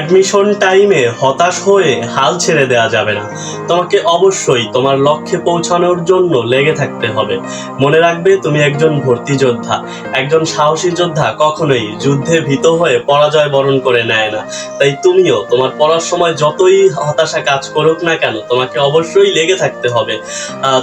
Admission টাইমে হতাশ হয়ে হাল ছেড়ে দেওয়া যাবে না। তোমাকে অবশ্যই তোমার লক্ষ্যে পৌঁছানোর জন্য লেগে থাকতে হবে। মনে রাখবে তুমি একজন ভর্তি যোদ্ধা। একজন সাহসী যোদ্ধা কখনোই যুদ্ধে ভীত হয়ে পরাজয় বরণ করে নেয় না। তাই তুমিও তোমার পড়ার সময় যতই হতাশা কাজ করুক না কেন, তোমাকে অবশ্যই লেগে থাকতে হবে।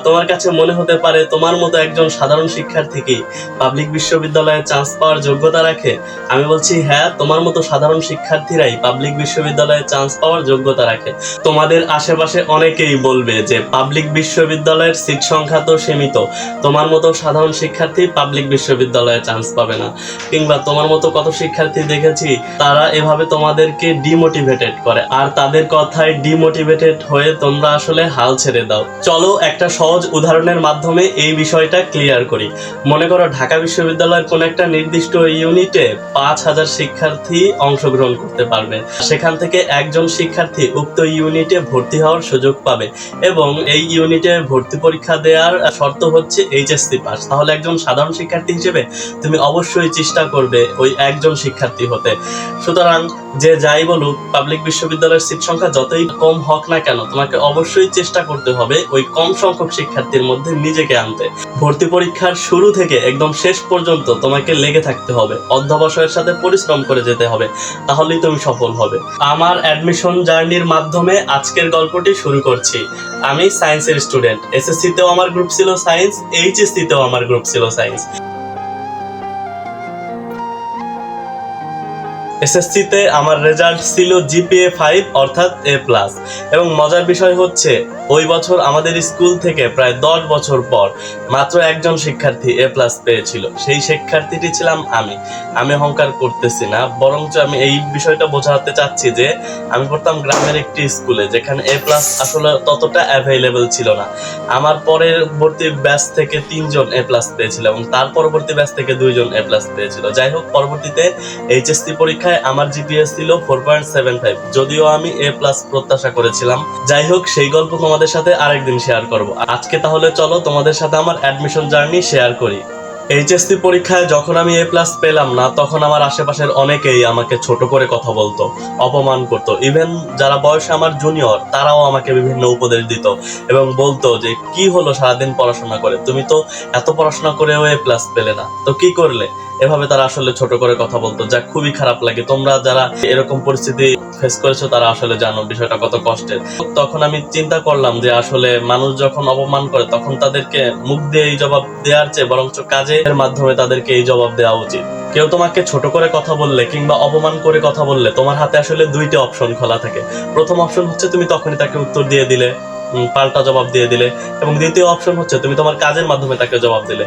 তোমার কাছে মনে হতে পারে তোমার মতো একজন সাধারণ শিক্ষার্থীকে পাবলিক বিশ্ববিদ্যালয়ে চান্স পাওয়ার যোগ্যতা রাখে। আমি বলছি হ্যাঁ তোমার মতো সাধারণ শিক্ষার্থীরাই পাবলিক বিশ্ববিদ্যালয়ে চান্স পাওয়ার যোগ্যতা রাখে। তোমাদের আশেপাশে অনেকেই বলবে যে পাবলিক বিশ্ববিদ্যালয়ের সিট সংখ্যা তো সীমিত। তোমার মতো সাধারণ শিক্ষার্থী পাবলিক বিশ্ববিদ্যালয়ে চান্স পাবে না। কিংবা তোমার মতো কত শিক্ষার্থী দেখেছি, তারা এভাবে তোমাদেরকে ডিমোটিভেটেড করে। আর তাদের কথায় ডিমোটিভেটেড হয়ে তোমরা আসলে হাল ছেড়ে দাও। চলো একটা সহজ উদাহরণের মাধ্যমে এই বিষয়টা ক্লিয়ার করি। মনে করো ঢাকা বিশ্ববিদ্যালয়ের কোন একটা নির্দিষ্ট ইউনিটে পাঁচ হাজার শিক্ষার্থী অংশগ্রহণ করতে পারবে। সেখান থেকে একজন শিক্ষার্থী উক্ত ইউনিটে ভর্তি হওয়ার সুযোগ পাবে এবং এই ইউনিটে ভর্তি পরীক্ষা দেওয়ার শর্ত হচ্ছে এইচএসসি পাস তাহলে একজন সাধারণ শিক্ষার্থী হিসেবে তুমি অবশ্যই চেষ্টা করবে ওই একজন শিক্ষার্থী হতে। সুতরাং যে যাই বলুক পাবলিক বিশ্ববিদ্যালয়ের সিট সংখ্যা যতই কম হোক না কেন, তোমাকে অবশ্যই চেষ্টা করতে হবে ওই কম সংখ্যক শিক্ষার্থীর মধ্যে নিজেকে আনতে। ভর্তি পরীক্ষার শুরু থেকে একদম শেষ পর্যন্ত তোমাকে লেগে থাকতে হবে। অধ্যবসায়ের সাথে পরিশ্রম করে যেতে হবে। তাহলেই তুমি সফল হবে। আমার অ্যাডমিশন জার্নির মাধ্যমে আজকের গল্পটি শুরু করছি। আমি সায়েন্সের স্টুডেন্ট এসএসসি তেও আমার গ্রুপ ছিল সায়েন্স এইচএসসি তেও আমার গ্রুপ ছিল সায়েন্স এসএসসি তে আমার রেজাল্ট ছিল জিপিএ ফাইভ অর্থাৎ এ প্লাস এবং মজার বিষয় হচ্ছে, ওই বছর আমাদের স্কুল থেকে প্রায় দশ বছর পর মাত্র একজন শিক্ষার্থী এ প্লাস পেয়েছিল। সেই শিক্ষার্থীটি ছিলাম আমি। আমি অহংকার করতেছি না, বরঞ্চ আমি এই বিষয়টা বোঝাতে চাচ্ছি যে, আমি পড়তাম গ্রামের একটি স্কুলে যেখানে এ প্লাস আসলে ততটা অ্যাভেলেবল ছিল না। আমার পরবর্তী ব্যাচ থেকে তিনজন এ প্লাস পেয়েছিল এবং তার পরবর্তী ব্যাচ থেকে দুইজন এ প্লাস পেয়েছিল। যাই হোক, পরবর্তীতে এইচএসসি পরীক্ষায় আমার জিপিএস ছিল ফোর পয়েন্ট সেভেন ফাইভ যদিও আমি এ প্লাস প্রত্যাশা করেছিলাম। যাই হোক, সেই গল্প তোমাদের সাথে আরেকদিন শেয়ার করব। আজকে তাহলে চলো তোমাদের সাথে আমার অ্যাডমিশন জার্নি শেয়ার করি। এইচএসসি পরীক্ষায় যখন আমি এ প্লাস পেলাম না, তখন আমার আশেপাশের অনেকেই আমাকে ছোট করে কথা বলতো, অপমান করতো। ইভেন যারা বয়সে আমার জুনিয়র তারাও আমাকে বিভিন্ন উপদেশ দিত এবং বলতো যে, কি হলো সারাদিন পড়াশোনা করে? তুমি তো এত পড়াশোনা করেও এ প্লাস পেলে না। তো কি করলে? এভাবে তারা আসলে ছোট করে কথা বলতো, যা খুবই খারাপ লাগে। তোমরা যারা এরকম পরিস্থিতি ফেস করেছ, তারা আসলে জানো বিষয়টা কত কষ্টের। তখন আমি চিন্তা করলাম যে আসলে মানুষ যখন অপমান করে, তখন তাদেরকে মুখ দিয়ে এই জবাব দেওয়ার চেয়ে বরঞ্চ কাজের মাধ্যমে তাদেরকে এই জবাব দেওয়া উচিত। কেউ তোমাকে ছোট করে কথা বললে কিংবা অপমান করে কথা বললে, তোমার হাতে আসলে দুইটা অপশন খোলা থাকে। প্রথম অপশন হচ্ছে তুমি তখনই তাকে উত্তর দিয়ে দিলে। পাল্টা জবাব দিয়ে দিলে। এবং দ্বিতীয় অপশন হচ্ছে, তুমি তোমার কাজের মাধ্যমে তাকে জবাব দিলে।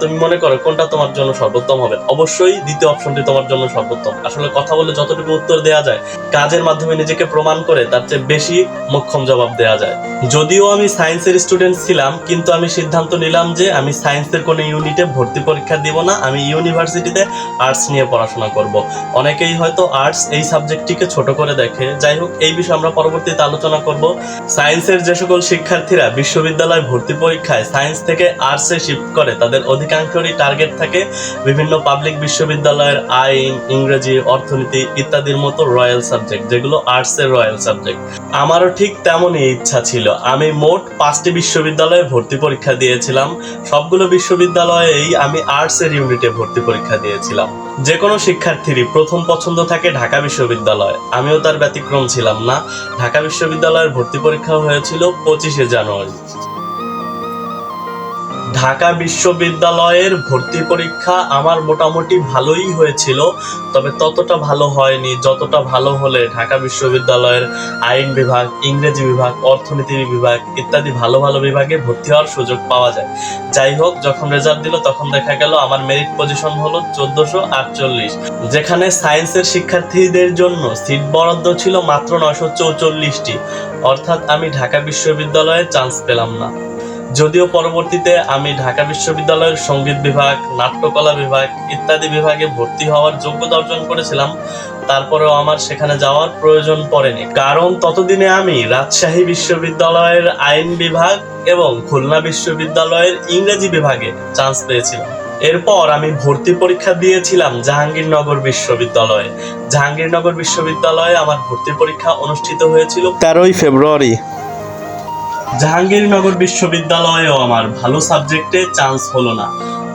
তুমি মনে করো কোনটা তোমার জন্য সর্বোত্তম হবে? অবশ্যই দ্বিতীয় অপশনটি তোমার জন্য সর্বোত্তম। আসলে কথা বলে যতটুকু উত্তর দেওয়া যায়, কাজের মাধ্যমে নিজেকে প্রমাণ করে তার চেয়ে বেশি মোক্ষম জবাব দেওয়া যায়। যদিও আমি সায়েন্সের স্টুডেন্ট ছিলাম, কিন্তু আমি সিদ্ধান্ত নিলাম যে আমি সায়েন্সের কোনো ইউনিটে ভর্তি পরীক্ষা দিব না, আমি ইউনিভার্সিটিতে আর্টস নিয়ে পড়াশোনা করব। অনেকেই হয়তো আর্টস এই সাবজেক্টটিকে ছোট করে দেখে। যাই হোক, এই বিষয়ে আমরা পরবর্তীতে আলোচনা করব। সায়েন্সের সকল শিক্ষার্থীরা বিশ্ববিদ্যালয় ভর্তি পরীক্ষায় সায়েন্স থেকে আর্টসে শিফট করে, তাদের অধিকাংশেরই টার্গেট থাকে বিভিন্ন পাবলিক বিশ্ববিদ্যালয়ের আইন, ইংরেজি, অর্থনীতি ইত্যাদির মতো রয়্যাল সাবজেক্ট, যেগুলো আর্টসের রয়্যাল সাবজেক্ট। আমারও ঠিক তেমনই ইচ্ছা ছিল। আমি মোট পাঁচটি বিশ্ববিদ্যালয়ে ভর্তি পরীক্ষা দিয়েছিলাম। সবগুলো বিশ্ববিদ্যালয়েই আমি আর্টসের ইউনিটে ভর্তি পরীক্ষা দিয়েছিলাম। যে কোনো শিক্ষার্থীরই প্রথম পছন্দ থাকে ঢাকা বিশ্ববিদ্যালয়। আমিও তার ব্যতিক্রম ছিলাম না। ঢাকা বিশ্ববিদ্যালয়ের ভর্তি পরীক্ষা হয়েছিল। পঁচিশে জানুয়ারি। ঢাকা বিশ্ববিদ্যালয়ের ভর্তি পরীক্ষা আমার মোটামুটি ভালোই হয়েছিল, তবে ততটা ভালো হয়নি, যতটা ভালো হলে ঢাকা বিশ্ববিদ্যালয়ের আইন বিভাগ, ইংরেজি বিভাগ, অর্থনীতি বিভাগ ইত্যাদি ভালো ভালো বিভাগে ভর্তি হওয়ার সুযোগ পাওয়া যায়। যাই হোক, যখন রেজাল্ট দিল, তখন দেখা গেল আমার মেরিট পজিশন হলো চোদ্দশো আটচল্লিশ, যেখানে সায়েন্সের শিক্ষার্থীদের জন্য সিট বরাদ্দ ছিল মাত্র নয়শো চৌচল্লিশটি। অর্থাৎ আমি ঢাকা বিশ্ববিদ্যালয়ে চান্স পেলাম না। যদিও পরবর্তীতে আমি ঢাকা বিশ্ববিদ্যালয়ের সংগীত বিভাগ, নাট্যকলা বিভাগ ইত্যাদি বিভাগে ভর্তি হওয়ার যোগ্যতা অর্জন করেছিলাম। তারপরেও আমার সেখানে যাওয়ার প্রয়োজন পড়েনি। কারণ ততদিনে আমি রাজশাহী বিশ্ববিদ্যালয়ের আইন বিভাগ এবং খুলনা বিশ্ববিদ্যালয়ের ইংরেজি বিভাগে চান্স পেয়েছিলাম। এরপর আমি ভর্তি পরীক্ষা দিয়েছিলাম জাহাঙ্গীরনগর বিশ্ববিদ্যালয়ে। জাহাঙ্গীরনগর বিশ্ববিদ্যালয়ে আমার ভর্তি পরীক্ষা অনুষ্ঠিত হয়েছিল তেরোই ফেব্রুয়ারি। জাহাঙ্গীরনগর বিশ্ববিদ্যালয়েও আমার ভালো সাবজেক্টে চান্স হলো না।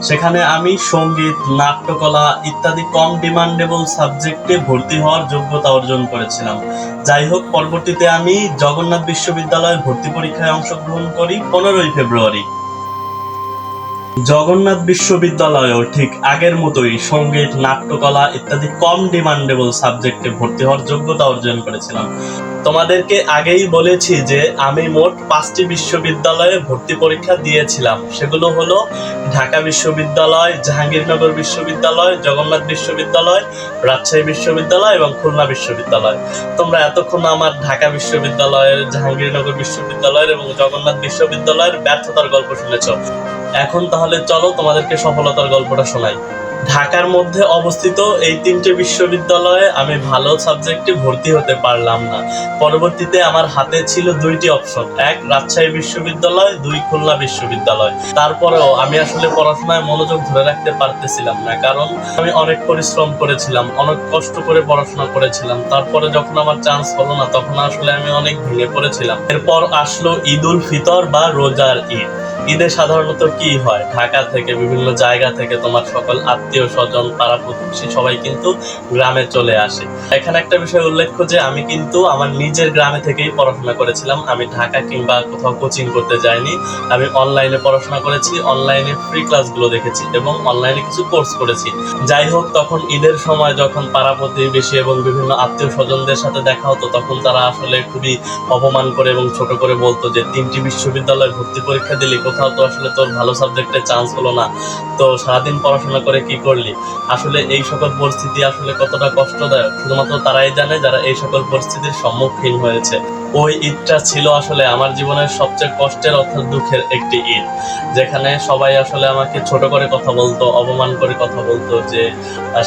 সেখানে আমি সংগীত, নাট্যকলা ইত্যাদি কম ডিমান্ডেবল সাবজেক্টে ভর্তি হওয়ার যোগ্যতা অর্জন করেছিলাম। যাই হোক, পরবর্তীতে আমি জগন্নাথ বিশ্ববিদ্যালয়ে ভর্তি পরীক্ষায় অংশগ্রহণ করি পনেরোই ফেব্রুয়ারি। জগন্নাথ বিশ্ববিদ্যালয়েও ঠিক আগের মতোই সংগীত, নাট্যকলা ইত্যাদি কম ডিমান্ডেবল সাবজেক্টে ভর্তি হওয়ার যোগ্যতা অর্জন করেছিলাম। তোমাদেরকে আগেই বলেছি যে আমি মোট পাঁচটি বিশ্ববিদ্যালয়ে ভর্তি পরীক্ষা দিয়েছিলাম। সেগুলো হলো ঢাকা বিশ্ববিদ্যালয়, জাহাঙ্গীরনগর বিশ্ববিদ্যালয়, জগন্নাথ বিশ্ববিদ্যালয়, রাজশাহী বিশ্ববিদ্যালয় এবং খুলনা বিশ্ববিদ্যালয়। তোমরা এতক্ষণ আমার ঢাকা বিশ্ববিদ্যালয়ের, জাহাঙ্গীরনগর বিশ্ববিদ্যালয়ের এবং জগন্নাথ বিশ্ববিদ্যালয়ের ব্যর্থতার গল্প শুনেছ। এখন তাহলে চলো তোমাদেরকে সফলতার গল্পটা শোনাই। ঢাকার মধ্যে অবস্থিত এই তিনটে বিশ্ববিদ্যালয়ে আমি ভালো সাবজেক্টে ভর্তি হতে পারলাম না। পরবর্তীতে আমার হাতে ছিল দুইটি অপশন, এক রাজশাহী বিশ্ববিদ্যালয়, দুই খুলনা বিশ্ববিদ্যালয়। তারপরেও আমি আসলে পড়াশোনায় মনোযোগ ধরে রাখতে পারতেছিলাম না, কারণ আমি অনেক পরিশ্রম করেছিলাম, অনেক কষ্ট করে পড়াশোনা করেছিলাম। তারপরে যখন আমার চান্স হলো না, তখন আসলে আমি অনেক ভেঙে পড়েছিলাম। এরপর আসলো ঈদুল ফিতর বা রোজার ঈদ। ঈদে সাধারণত কি হয়? ঢাকা থেকে, বিভিন্ন জায়গা থেকে তোমার সকল আত্মীয় স্বজন, পাড়া প্রতিবেশী সবাই কিন্তু গ্রামে চলে আসে। এখানে একটা বিষয় উল্লেখ্য যে, আমি কিন্তু আমার নিজের গ্রামে থেকেই পড়াশোনা করেছিলাম। আমি ঢাকা কিংবা কোথাও কোচিং করতে যাইনি। আমি অনলাইনে পড়াশোনা করেছি, অনলাইনে ফ্রি ক্লাসগুলো দেখেছি এবং অনলাইনে কিছু কোর্স করেছি। যাই হোক, তখন ঈদের সময় যখন পাড়া প্রতিবেশী এবং বিভিন্ন আত্মীয় স্বজনদের সাথে দেখা হতো, তখন তারা আসলে খুবই অপমান করে এবং ছোট করে বলতো যে, তিনটি বিশ্ববিদ্যালয়ে ভর্তি পরীক্ষা দিলি কোথাও তো আসলে তোর ভালো সাবজেক্টে চান্স হলো না। তো সারাদিন পড়াশোনা করে কি করলি? আসলে এই সকল পরিস্থিতি আসলে কতটা কষ্টদায়ক? শুধুমাত্র তারাই জানে যারা এই সকল পরিস্থিতির সম্মুখীন হয়েছে। ওই ঈদটা ছিল আসলে আমার জীবনের সবচেয়ে কষ্টের, অর্থাৎ দুঃখের একটি ঈদ। যেখানে সবাই আসলে আমাকে ছোট করে কথা বলতো, অপমান করে কথা বলতো যে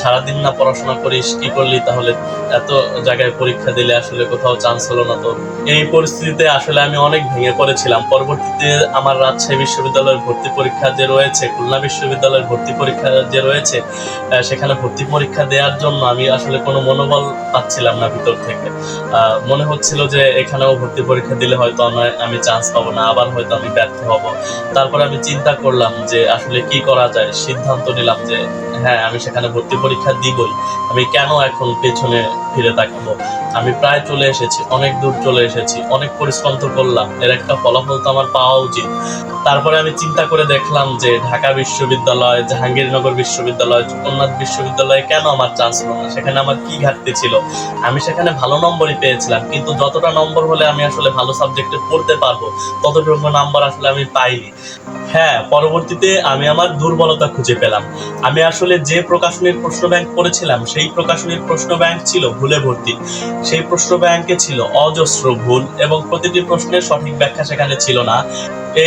সারাদিন না পড়াশোনা করিস, কি করলি তাহলে? এত জায়গায় পরীক্ষা দিলে আসলে কোথাও চান্স হলো না তো। এই পরিস্থিতিতে আসলে আমি অনেক ভেঙে পড়েছিলাম। পরবর্তীতে আমার রাজশাহী বিশ্ববিদ্যালয়ের ভর্তি পরীক্ষা যে রয়েছে, খুলনা বিশ্ববিদ্যালয়ের ভর্তি পরীক্ষা যে রয়েছে সেখানে ভর্তি পরীক্ষা দেওয়ার জন্য আমি আসলে কোনো মনোবল পাচ্ছিলাম না ভিতর থেকে। মনে হচ্ছিল যে এখানেও ভর্তি পরীক্ষা দিলে হয়তো আমার- আমি চান্স পাবো না, আবার হয়তো আমি ব্যর্থ হব। তারপর আমি চিন্তা করলাম যে আসলে কি করা যায়, সিদ্ধান্ত নিলাম যে হ্যাঁ আমি সেখানে ভর্তি পরীক্ষা দিবই। আমি কেন এখন পেছনে ফিরে তাকাবো? আমি প্রায় চলে এসেছি, অনেক দূর চলে এসেছি, অনেক পরিশ্রম তো করলাম, এর একটা ফলাফল তো আমার পাওয়া উচিত। তারপরে আমি চিন্তা করে দেখলাম যে ঢাকা বিশ্ববিদ্যালয়, জাহাঙ্গীরনগর বিশ্ববিদ্যালয়, জগন্নাথ বিশ্ববিদ্যালয়ে কেন আমার চান্স হলো না? সেখানে আমার কি ঘাটতি ছিল? আমি সেখানে ভালো নম্বরই পেয়েছিলাম, কিন্তু যতটা নম্বর হলে আমি আসলে ভালো সাবজেক্টে পড়তে পারব। ততটুকু নাম্বার আসলে আমি পাইনি। হ্যাঁ পরবর্তীতে আমি আমার দুর্বলতা খুঁজে পেলাম। আমি আসলে যে প্রকাশনীর প্রশ্ন ব্যাংক পড়েছিলাম সেই প্রকাশনীর প্রশ্ন ব্যাংক ছিল ভুলে ভর্তি। সেই প্রশ্ন ব্যাংকে ছিল অজস্র ভুল এবং প্রতিটি প্রশ্নের সঠিক ব্যাখ্যা সেখানে ছিল না।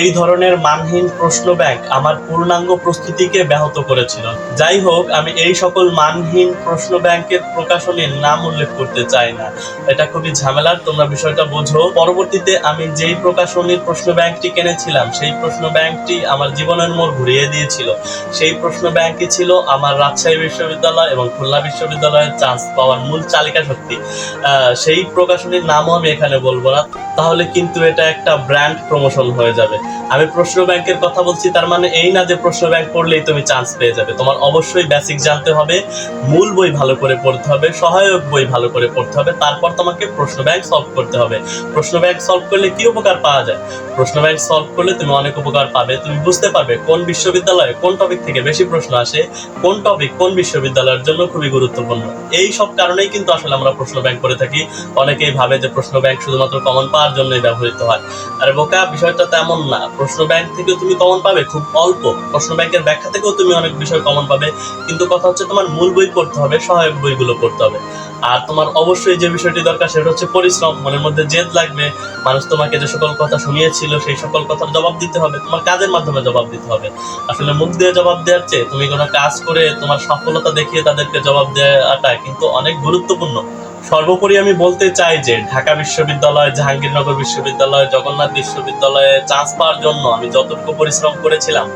এই ধরনের মানহীন প্রশ্ন ব্যাংক আমার পূর্ণাঙ্গ প্রস্তুতিকে ব্যাহত করেছিল। যাই হোক, আমি এই সকল মানহীন প্রশ্ন ব্যাংকের প্রকাশনীর নাম উল্লেখ করতে চাই না। এটা খুবই ঝামেলার, তোমরা বিষয়টা বোঝো। পরবর্তীতে আমি যেই প্রকাশনীর প্রশ্ন ব্যাংকটি কিনেছিলাম, সেই প্রশ্ন ব্যাংকটি আমার জীবনের মোড় ঘুরিয়ে দিয়েছিল। সেই প্রশ্ন ব্যাংকই ছিল, আমার রাজশাহী বিশ্ববিদ্যালয় এবং খুলনা বিশ্ববিদ্যালয়ের চান্স পাওয়ার মূল চালিকা শক্তি। সেই প্রকাশনীর নামও আমি এখানে বলব না। তাহলে কিন্তু এটা একটা ব্র্যান্ড প্রমোশন হয়ে যাবে। আমি প্রশ্ন ব্যাংকের কথা বলছি, তার মানে এই না যে প্রশ্ন ব্যাংক পড়লেই তুমি চান্স পেয়ে যাবে। তোমার অবশ্যই বেসিক জানতে হবে, মূল বই ভালো করে পড়তে হবে, সহায়ক বই ভালো করে পড়তে হবে, তারপর তোমাকে প্রশ্ন ব্যাংক সলভ করতে হবে। প্রশ্ন ব্যাংক সলভ করলে কি উপকার পাওয়া যায়? প্রশ্ন ব্যাংক সলভ করলে তুমি অনেক উপকার পাবে। তুমি বুঝতে পারবে কোন বিশ্ববিদ্যালয়ে কোন টপিক থেকে বেশি প্রশ্ন আসে, কোন টপিক কোন বিশ্ববিদ্যালয়ের জন্য খুবই গুরুত্বপূর্ণ। এই সব কারণেই কিন্তু আসলে আমরা প্রশ্ন ব্যাংক করে থাকি। অনেকেই ভাবে যে প্রশ্ন ব্যাংক শুধুমাত্র কমন পাওয়ার জন্যই ব্যবহৃত হয়। আর বোকা, বিষয়টা তেমন না। প্রশ্ন ব্যাংক থেকেও তুমি কমন পাবে, খুব অল্প। প্রশ্ন ব্যাংকের ব্যাখ্যা থেকেও তুমি অনেক বিষয় কমন পাবে। কিন্তু কথা হচ্ছে তোমার মূল বই পড়তে হবে, সহায়ক বইগুলো পড়তে হবে। আর তোমার অবশ্যই যে বিষয়টি দরকার, সেটা হচ্ছে পরিশ্রম। মনের মধ্যে জেদ লাগবে। মানুষ তোমাকে যে সকল কথা শুনিয়েছিল, সেই সকল কথার জবাব দিতে হবে। তোমার কাজের মাধ্যমে জবাব দিতে হবে। আসলে মুখ দিয়ে জবাব দেওয়ার চেয়ে তুমি কোনো কাজ করে তোমার সফলতা দেখিয়ে তাদেরকে জবাব দেওয়াটা কিন্তু অনেক গুরুত্বপূর্ণ। সর্বোপরি আমি বলতে চাই যে ঢাকা বিশ্ববিদ্যালয়, জাহাঙ্গীরনগর বিশ্ববিদ্যালয়, জগন্নাথ বিশ্ববিদ্যালয়ে চান্স পাওয়ার জন্য আমি যতটুকু পরিশ্রম করেছিলাম,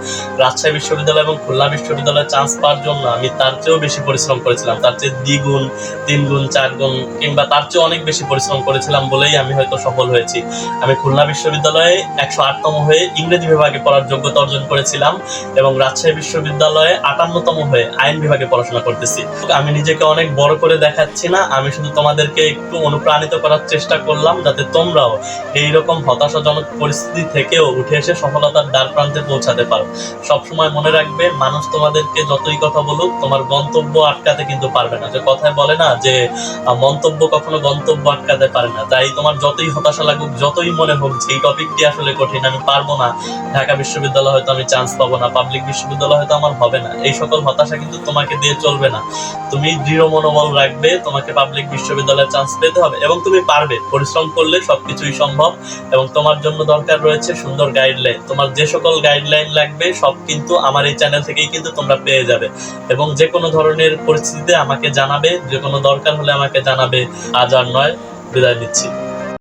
রাজশাহী বিশ্ববিদ্যালয় এবং খুলনা বিশ্ববিদ্যালয়ে চান্স পাওয়ার জন্য আমি তার চেয়েও বেশি পরিশ্রম করেছিলাম। তার চেয়ে দ্বিগুণ তিন গুণ চার গুণ কিংবা তার চেয়ে অনেক বেশি পরিশ্রম করেছিলাম বলেই আমি হয়তো সফল হয়েছি। আমি খুলনা বিশ্ববিদ্যালয়ে একশো আটতম হয়ে ইংরেজি বিভাগে পড়ার যোগ্যতা অর্জন করেছিলাম এবং রাজশাহী বিশ্ববিদ্যালয়ে আটান্নতম হয়ে আইন বিভাগে পড়াশোনা করতেছি। আমি নিজেকে অনেক বড় করে দেখাচ্ছি না, আমি শুধু তোমাদেরকে একটু অনুপ্রাণিত করার চেষ্টা করলাম যাতে তোমরাও এইরকম হতাশাজনক পরিস্থিতি থেকেও উঠে এসে সফলতার দ্বার প্রান্তে পৌঁছাতে পারো। সবসময় মনে রাখবে, মানুষ তোমাদেরকে যতই কথা বলুক, তোমার গন্তব্য আটকাতে কিন্তু পারবে না। যে কথায় বলে না যে মন্তব্য কখনো গন্তব্য আটকাতে পারে না। তাই তোমার যতই হতাশা লাগুক, যতই মনে হোক যে এই টপিকটি আসলে কঠিন, আমি পারব না। ঢাকা বিশ্ববিদ্যালয় হয়তো আমি চান্স পাবো না পাবলিক বিশ্ববিদ্যালয় হয়তো আমার হবে না। এই সকল হতাশা কিন্তু তোমাকে দিয়ে চলবে না। তুমি দৃঢ় মনোবল রাখবে, তোমাকে পাবলিক বিশ্ববিদ্যালয়ে চান্স পেতে হবে এবং তুমি পারবে। পরিশ্রম করলে সবকিছুই সম্ভব এবং তোমার জন্য দরকার রয়েছে সুন্দর গাইডলাইন তোমার যে সকল গাইডলাইন লাগবে, সব কিন্তু আমার এই চ্যানেল থেকেই কিন্তু তোমরা পেয়ে যাবে। এবং যে কোনো ধরনের পরিস্থিতিতে আমাকে জানাবে যে কোনো দরকার হলে আমাকে জানাবে। আজ আর নয়। বিদায় দিচ্ছি